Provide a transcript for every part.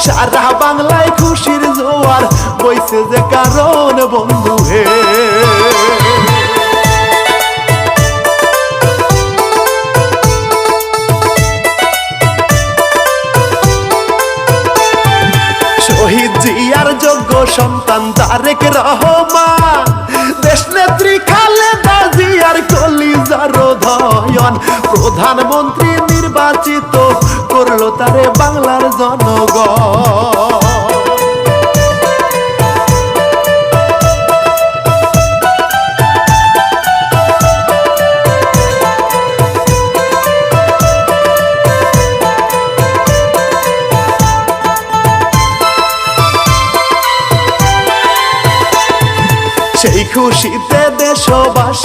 সারা বাংলায় খুশির জোয়ার বইছে যে কারণ নির্বাচিত করল তারে বাংলার জনগণ।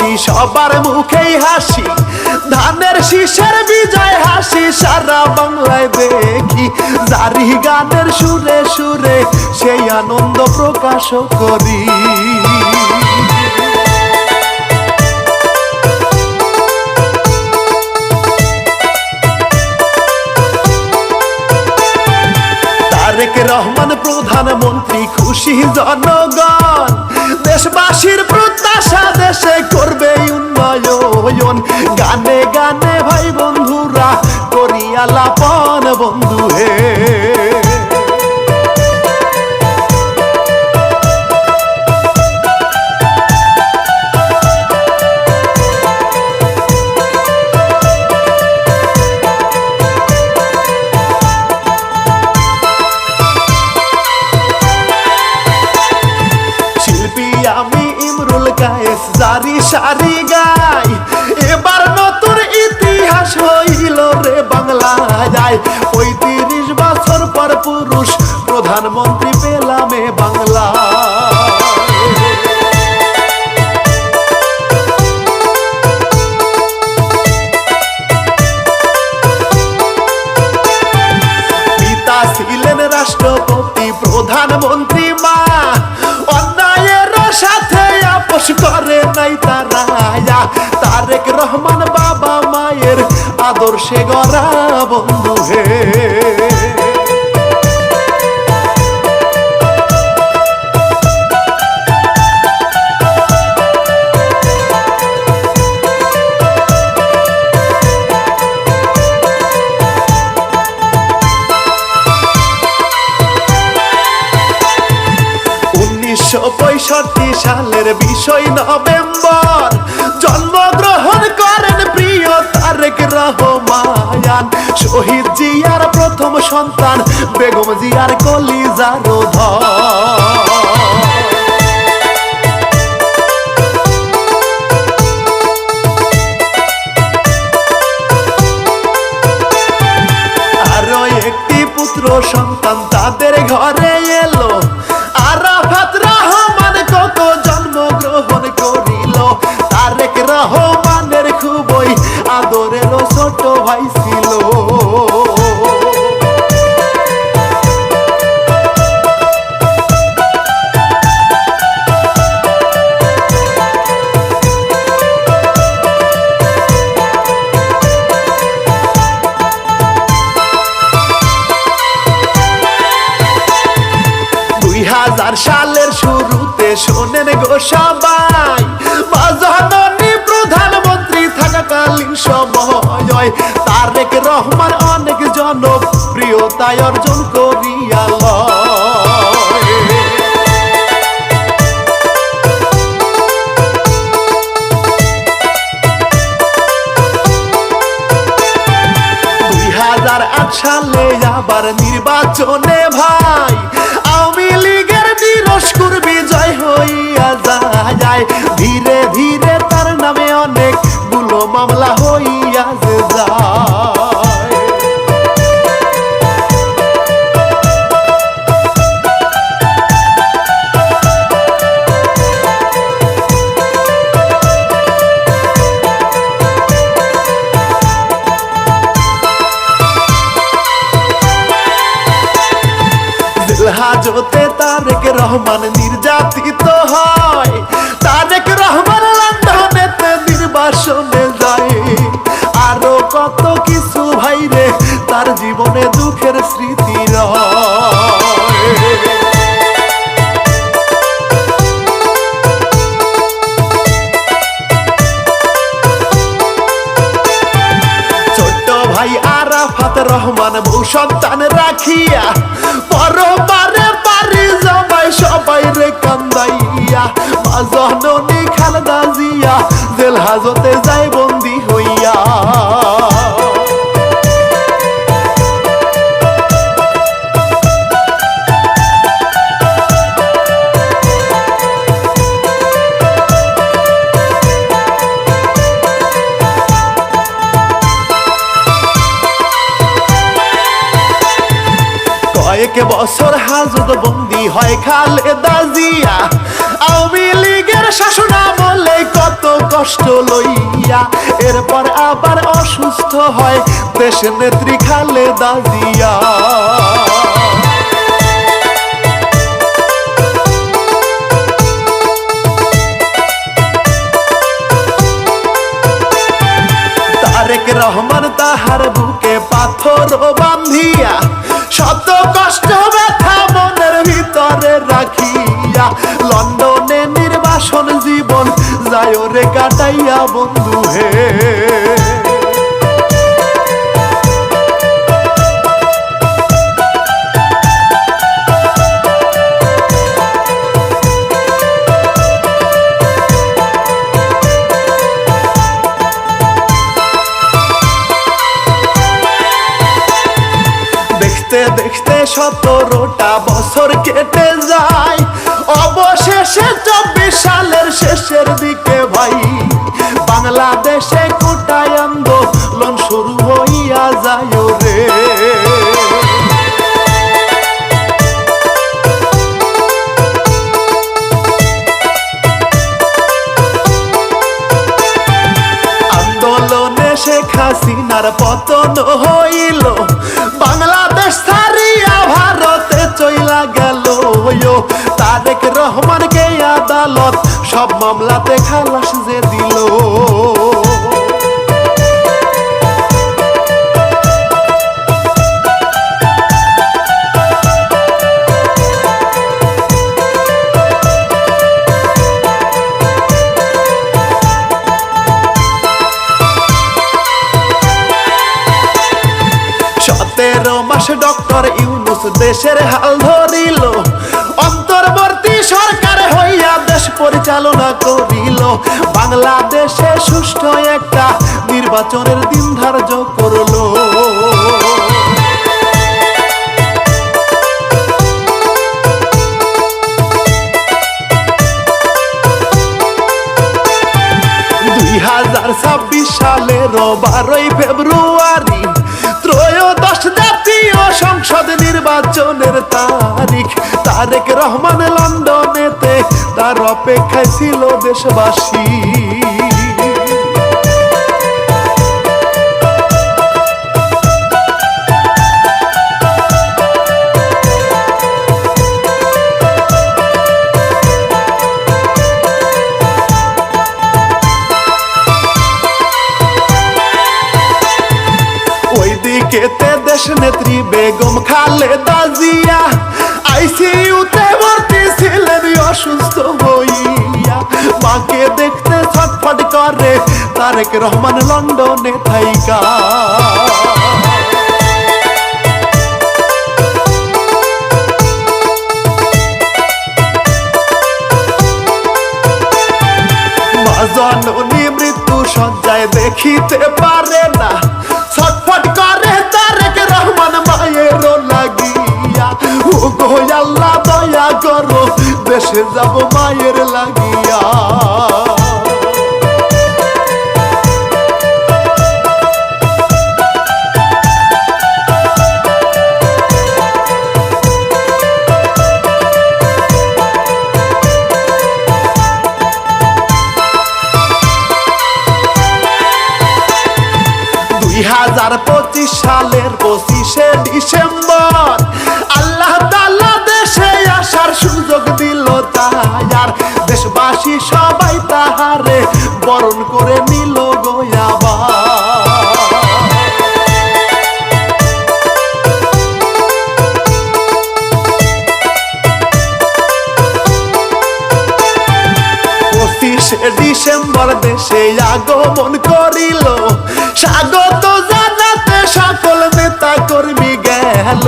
দেশবাসী সবার মুখেই হাসি। ধানের শীষের বিজয় হাসি, সারা বাংলায় দেখি। জারি গানের সুরে সুরে সেই আনন্দ প্রকাশ করি। রহমান প্রধানমন্ত্রী খুশি জনগণ দেশবাসীর প্রত্যাশা দেশে করবে উন্নয়ন। গানে গানে ভাই বন্ধুরা করিয়ালাপন বন্ধু হে। রহমান বাবা মায়ের আদর্শে গড়া বন্ধু হে। উনিশশো পঁয়ষট্টি সালের বিষয় নভেম্বর জন্মগ্রহণ রহমান শহীদ জিয়ার প্রথম সন্তান বেগম জিয়ার কলিজার ধর শুরুতে শোনেন গো সবাই। বাজানি প্রধানমন্ত্রী থাকাকালীন সময়। তারেক রহমান অনেক জনপ্রিয়তায় অর্জন করিয়া হাজতে তারেক রহমান নির্যাতিত হয়। তারেক হাজতে যায় কয়েক বছর হাজত বন্দি হয় খালেদা লীগের কত কষ্ট লইয়া, এরপর আবার অসুস্থ হয় দেশ নেত্রী তারেক রহমান তাহার বুকে পাথর বান্ধিয়া শত কষ্ট ব্যথা মনের ভিতরে রাখিয়া লন্ডনে নির্বাসন জীবন যায় রে কাটাইয়া বন্ধু হে। দেখতে সতেরোটা বছর কেটে যায়। অবশেষে চব্বিশ সালের শেষের দিকে ভাই বাংলাদেশে শেখ হাসিনার পতন হইল বাংলাদেশ ছাড়িয়া ভারতে চইলা গেল। তারেক রহমানকে আদালত, সব মামলাতে খালাস যে দিল মাস ডক্টর ইউনুস দেশের হাল ধরিল। অন্তর্বর্তী সরকার হইয়া দেশ পরিচালনা করিল। বাংলাদেশে সুষ্ঠু একটা নির্বাচনের দিন ধার্য করল। দুই হাজার ছাব্বিশ সালের বারোই ফেব্রুয়ারি নির্বাচনের তারিখ। তারেক রহমান লন্ডনেতে তার অপেক্ষায় ছিল দেশবাসী। খালেদা জিয়া আইসিইউতে ভর্তি ছিলেন অসুস্থ হইয়া। মাকে দেখতে ছটফট করে, তারেক রহমান লন্ডনে থাইকা। দেশে যাব মায়ের লাগিয়া। দুই হাজার পঁচিশ সালের পঁচিশে ডিসেম্বর ডিসেম্বর দেশে আগমন করিল। স্বাগত জানাতে সকল নেতা কর্মী গেল।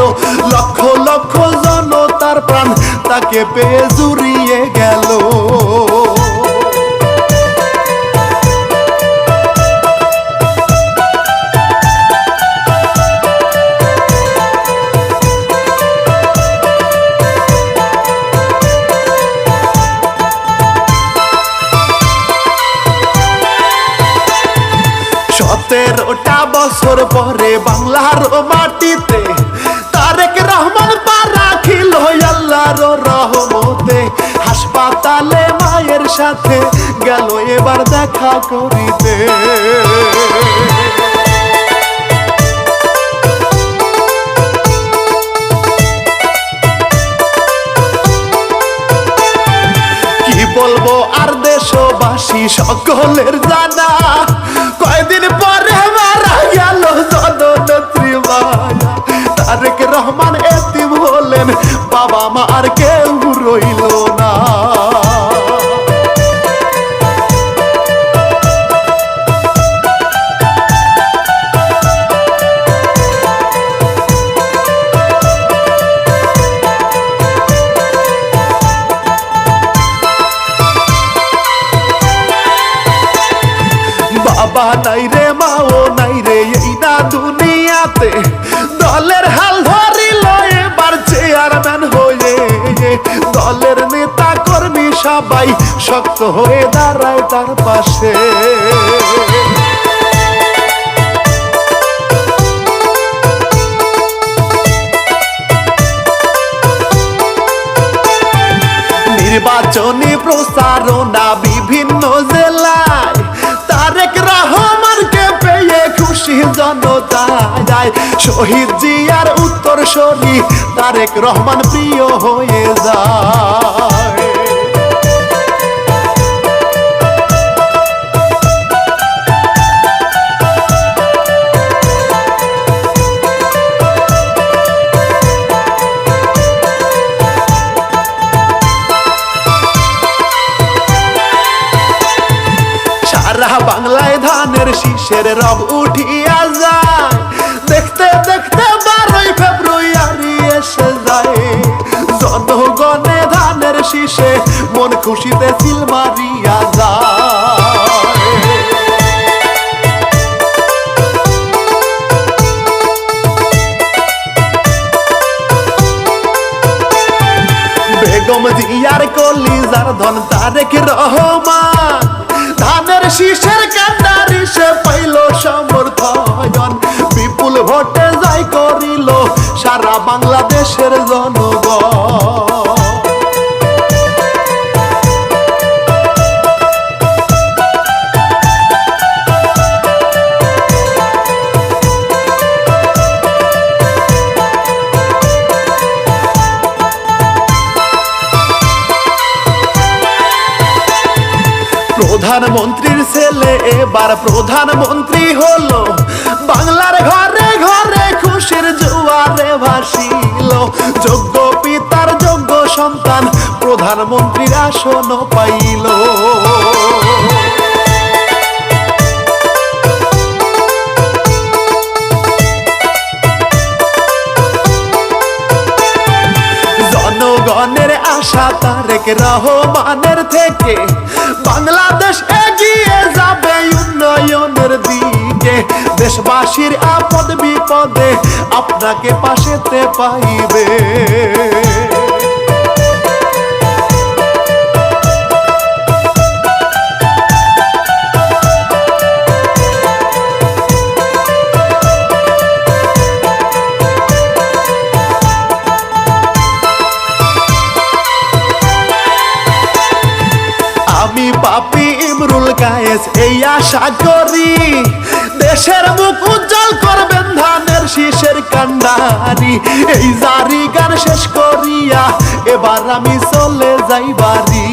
লক্ষ লক্ষ লক্ষ জনতার প্রাণ তাকে পেয়ে জুড়িয়ে গেল। বছর পরে বাংলার মাটিতে তারেক রহমান পা রাখিল আল্লাহর রহমতে। হাসপাতালে মায়ের সাথে গেল এবার দেখা করিতে। কি বলব আর দেশবাসী সকলের জানা রহমান এতিম হলেন। বাবা মা আর কেউ সবাই শক্ত হয়ে দাঁড়ায় তার পাশে। নির্বাচনী প্রচারণা বিভিন্ন জেলায়, তারেক রহমানকে পেয়ে খুশি জনতা যায়। শহীদ জিয়ার উত্তর শরী তারেক রহমান প্রিয় হয়ে যায়। বেগম কলিজার ধন তারেক রহমান। ধানের শীষের কান্দারি সে পাইল সমর্থন। বিপুল ভোটে যাই করিল সারা বাংলাদেশের জনগণ। প্রধানমন্ত্রীর ছেলে, এবার প্রধানমন্ত্রী হলো। বাংলার ঘরে ঘরে খুশির জোয়ারে ভাসিল। যোগ্য পিতার যোগ্য সন্তান প্রধানমন্ত্রীর আসন পাইল। জনগণের আশা তারেক রহমানের থেকে দেশবাসীর আপদ বিপদে আপনাকে পাশেতে পাইবে। আমি পাপি ইমরুল কায়েস এই আশা করি দেশের মুখ উজ্জ্বল করবেন ধানের শীষের কান্ডারি। এই জারি গান শেষ করিয়া এবার আমি চলে যাই বাড়ি।